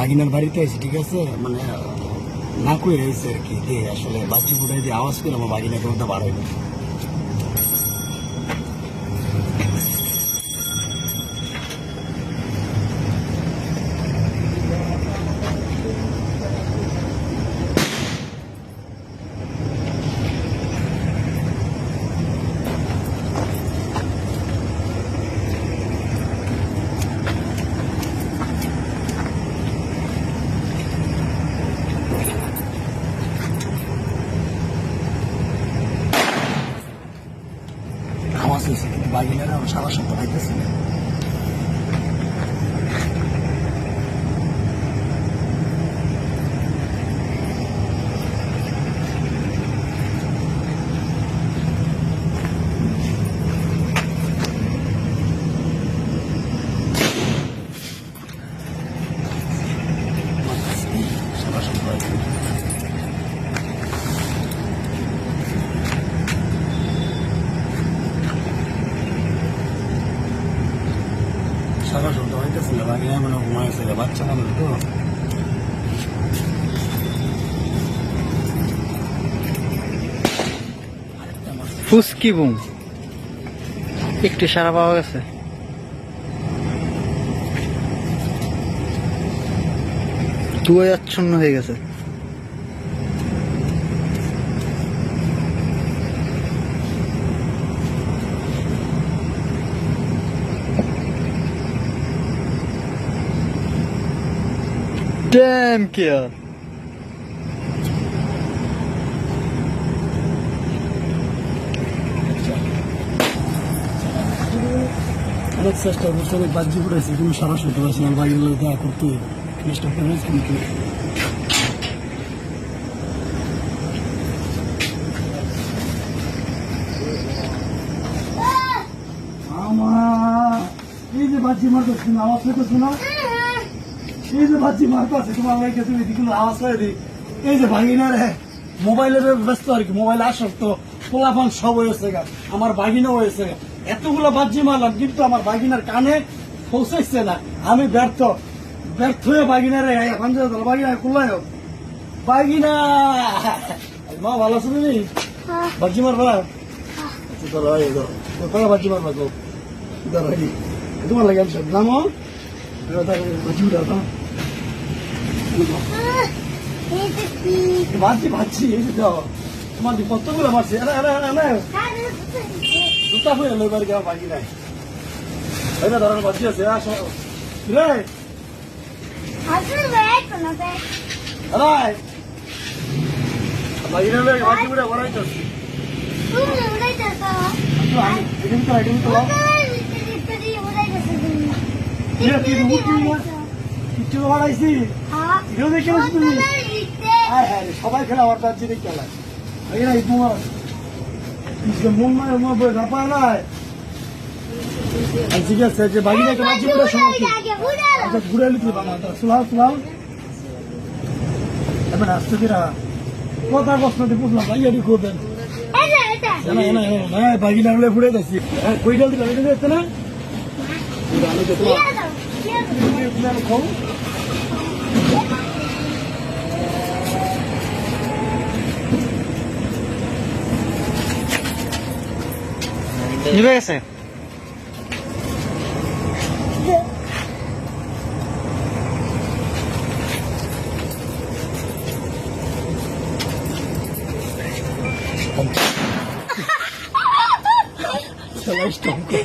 বাগিনার বাড়িতে আছি ঠিক আছে? মানে না করে রয়েছে আর কি আসলে বাচ্চি ফুটাই দিয়ে আওয়াজ করে আমার বাগিনা করতে বার হইল। হয়েছে কিন্তু বাগিনারা সারা সপ্তাহ পাইতেছে না। সারা সপ্তাহ সারা বাচ্চা মানুষ তো ফুসকি বুম। একটু সারা পাওয়া গেছে। ধুয়ে আচ্ছন্ন হয়ে গেছে। Damn kill. অনেক চেষ্টা করছে অনেক বাহ্য করেছে কিন্তু সারা সপ্তাহ পাইছি না বাগিনার লোক দেখা করতে। চেষ্টা করেছে কিন্তু আমার এই যে বাচ্চি মারতো তুমি আওয়াজ পেতেছো না? এই যে বাচ্চি মারতো আছে তোমার লাইকে তুমি এদিকে আওয়াজ করে দিই এই যে ভাগিনা রে মোবাইলের ব্যস্ত আর কি মোবাইল আসক্ত পোলাফান সব হয়েছে গা আমার বাগিনা হয়েছে এতগুলো বাজি মারলাম কিন্তু আমার বাগিনার কানে পৌঁছাইছে না। আমি ব্যর্থ ব্যর্থ হয়ে বাগিনারে বাগিনা কুল্লায় বাগিনা মা ভালো আছো তুমি? বাজি মারবা? আচ্ছা, ধরো ধরো। বাজি মারবা গো? ধরো তোমার লাগে নামো ভাবছি ভাবছি এই যে দাও তোমার যে কতগুলো মারছি আরে আরে আরে আরে জুতা হয়ে এলো এবার গেলাম বাকি নাই এই না ধরনের বাজি আছে রে বাকি না কিচ্ছু বাড়াইছি ভিডিও দেখে আসছি তুমি হ্যাঁ হ্যাঁ রে, সবাই খেলা আমার তার জিনিস খেলা এই না তোমার মন মানে মন বই না পায় না ঠিক আছে যে বাগিনাকে বাজি করে সমস্যা আচ্ছা ঘুরে লিখি বাবা সুলাও সুলাও এবার আসতে কথা কষ্ট দিয়ে বুঝলাম ভাই এটি করবেন বাগিনা হলে ফুড়ে গেছি কইটাল দিলাম এটা দেখতে না আমি তো তোমার খাও নিভে গেছে Vielleicht doch.